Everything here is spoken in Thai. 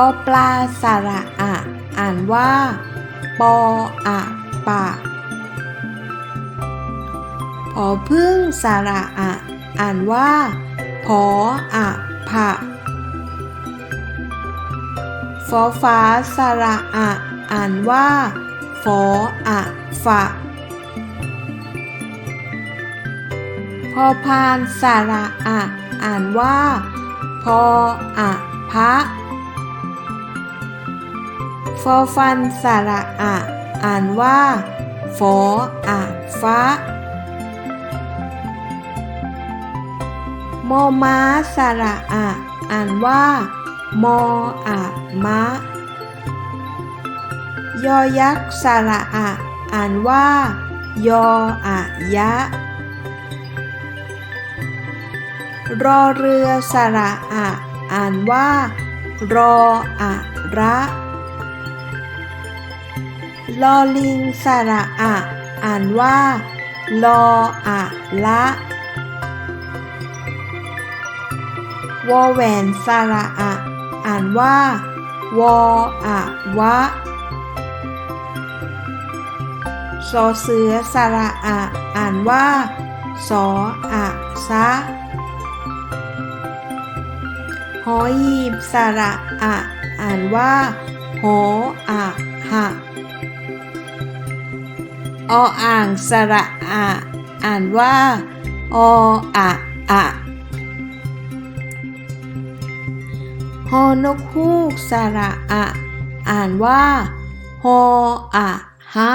ปอปลาสระอะ อ่านว่า ปออะปะผอพึ่งสระอะ อ่านว่าผออะผะฟอฟ้าสระอะ อ่านว่าฟออะฝะพอพานสระอะ อ่านว่าพออะพะ ฟอฟันสระอะ อ่านว่าฟออะฟ้ามอม้าสระอะ อ่านว่า มออะมะ ยอยักษ์สระอะ อ่านว่า ยออะยะ รอเรือสระอะ อ่านว่า รออะระ ลอลิงสระอะ อ่านว่า ลออะละวอแหวนสระอะ อ่านว่า วออะวะสอเสือสระอะ อ่านว่า สออะซะหอหีบสระอะ อ่านว่าหออะหะ ออ่างสระอะอ่านว่าออะอะฮอนกฮูกสระอะอ่านว่าฮออะฮะ